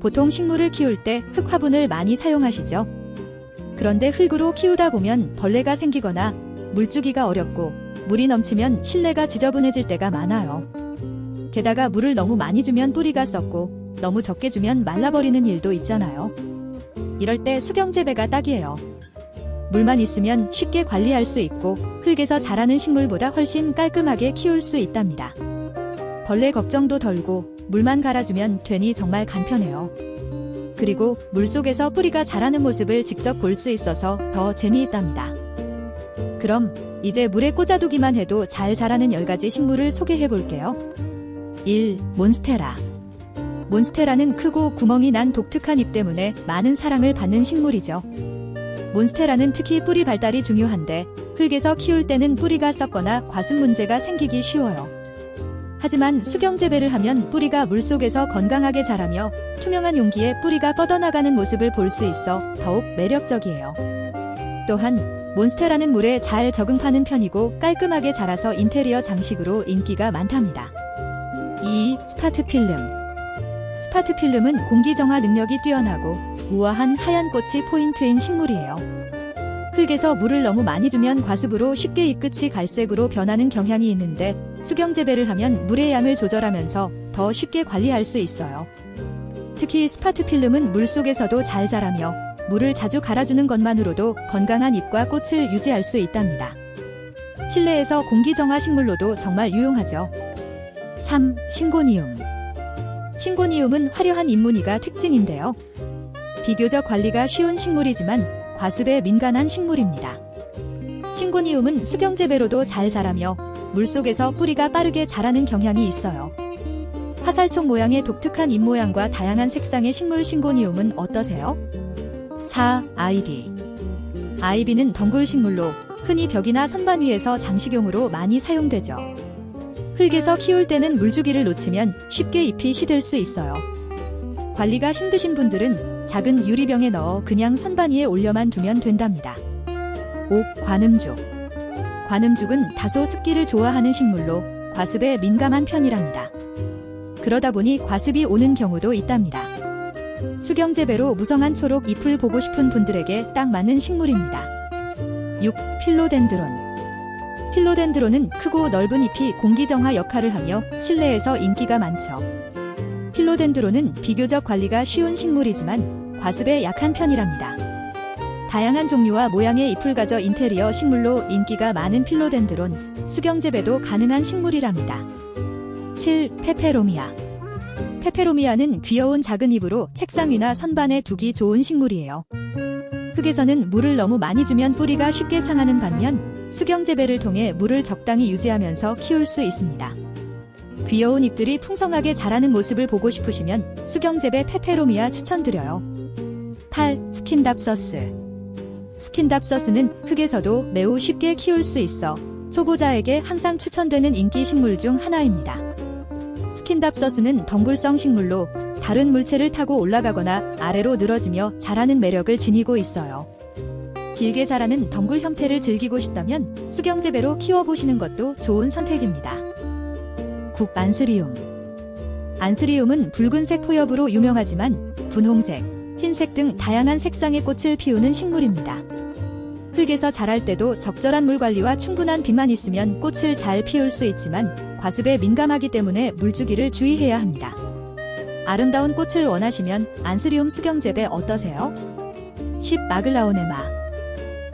보통 식물을 키울 때 흙 화분을 많이 사용하시죠. 그런데 흙으로 키우다 보면 벌레가 생기거나 물주기가 어렵고 물이 넘치면 실내가 지저분해질 때가 많아요. 게다가 물을 너무 많이 주면 뿌리가 썩고 너무 적게 주면 말라버리는 일도 있잖아요. 이럴 때 수경재배가 딱이에요. 물만 있으면 쉽게 관리할 수 있고 흙에서 자라는 식물보다 훨씬 깔끔하게 키울 수 있답니다. 벌레 걱정도 덜고 물만 갈아주면 되니 정말 간편해요. 그리고 물 속에서 뿌리가 자라는 모습을 직접 볼 수 있어서 더 재미있답니다. 그럼 이제 물에 꽂아두기만 해도 잘 자라는 10가지 식물을 소개해 볼게요. 1. 몬스테라. 몬스테라는 크고 구멍이 난 독특한 잎 때문에 많은 사랑을 받는 식물이죠. 몬스테라는 특히 뿌리 발달이 중요한데 흙에서 키울 때는 뿌리가 썩거나 과습 문제가 생기기 쉬워요. 하지만 수경 재배를 하면 뿌리가 물속에서 건강하게 자라며 투명한 용기에 뿌리가 뻗어나가는 모습을 볼 수 있어 더욱 매력적이에요. 또한 몬스테라는 물에 잘 적응하는 편이고 깔끔하게 자라서 인테리어 장식으로 인기가 많답니다. 2. 스파트 필름 스파트 필름은 공기 정화 능력이 뛰어나고 우아한 하얀 꽃이 포인트인 식물이에요. 흙에서 물을 너무 많이 주면 과습으로 쉽게 잎 끝이 갈색으로 변하는 경향이 있는데 수경 재배를 하면 물의 양을 조절하면서 더 쉽게 관리할 수 있어요. 특히 스파트 필름은 물 속에서도 잘 자라며 물을 자주 갈아주는 것만으로도 건강한 잎과 꽃을 유지할 수 있답니다. 실내에서 공기정화 식물로도 정말 유용하죠. 3. 신고니움 신고니움은 화려한 잎무늬가 특징인데요. 비교적 관리가 쉬운 식물이지만 과습에 민감한 식물입니다. 신고니움은 수경재배로도 잘 자라며 물속에서 뿌리가 빠르게 자라는 경향이 있어요. 화살촉 모양의 독특한 잎 모양과 다양한 색상의 식물 신고니움은 어떠세요? 4. 아이비 아이비는 덩굴 식물로 흔히 벽이나 선반 위에서 장식용으로 많이 사용되죠. 흙에서 키울 때는 물주기를 놓치면 쉽게 잎이 시들 수 있어요. 관리가 힘드신 분들은 작은 유리병에 넣어 그냥 선반 위에 올려만 두면 된답니다. 5. 관음죽 관음죽은 다소 습기를 좋아하는 식물로 과습에 민감한 편이랍니다. 그러다 보니 과습이 오는 경우도 있답니다. 수경재배로 무성한 초록 잎을 보고 싶은 분들에게 딱 맞는 식물입니다. 6. 필로덴드론 필로덴드론은 크고 넓은 잎이 공기정화 역할을 하며 실내에서 인기가 많죠. 필로덴드론은 비교적 관리가 쉬운 식물이지만 과습에 약한 편이랍니다. 다양한 종류와 모양의 잎을 가져 인테리어 식물로 인기가 많은 필로덴드론, 수경재배도 가능한 식물이랍니다. 7. 페페로미아 페페로미아는 귀여운 작은 잎으로 책상 위나 선반에 두기 좋은 식물이에요. 흙에서는 물을 너무 많이 주면 뿌리가 쉽게 상하는 반면 수경재배를 통해 물을 적당히 유지하면서 키울 수 있습니다. 귀여운 잎들이 풍성하게 자라는 모습을 보고 싶으시면 수경재배 페페로미아 추천드려요. 8. 스킨답서스 스킨답서스는 흙에서도 매우 쉽게 키울 수 있어 초보자에게 항상 추천되는 인기 식물 중 하나입니다. 스킨답서스는 덩굴성 식물로 다른 물체를 타고 올라가거나 아래로 늘어지며 자라는 매력을 지니고 있어요. 길게 자라는 덩굴 형태를 즐기고 싶다면 수경재배로 키워보시는 것도 좋은 선택입니다. 9. 안스리움 안스리움은 붉은색 포엽으로 유명하지만 분홍색, 흰색 등 다양한 색상의 꽃을 피우는 식물입니다. 흙에서 자랄 때도 적절한 물 관리와 충분한 빛만 있으면 꽃을 잘 피울 수 있지만 과습에 민감하기 때문에 물주기를 주의해야 합니다. 아름다운 꽃을 원하시면 안스리움 수경재배 어떠세요? 10. 아글라오네마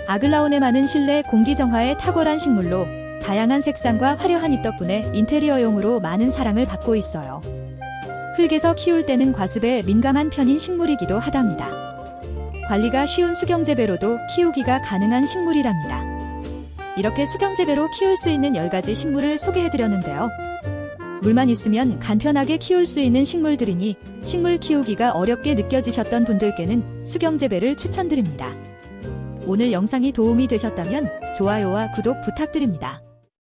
아글라오네마는 실내 공기 정화에 탁월한 식물로 다양한 색상과 화려한 잎 덕분에 인테리어용으로 많은 사랑을 받고 있어요. 흙에서 키울 때는 과습에 민감한 편인 식물이기도 하답니다. 관리가 쉬운 수경재배로도 키우기가 가능한 식물이랍니다. 이렇게 수경재배로 키울 수 있는 10가지 식물을 소개해드렸는데요. 물만 있으면 간편하게 키울 수 있는 식물들이니 식물 키우기가 어렵게 느껴지셨던 분들께는 수경재배를 추천드립니다. 오늘 영상이 도움이 되셨다면 좋아요와 구독 부탁드립니다.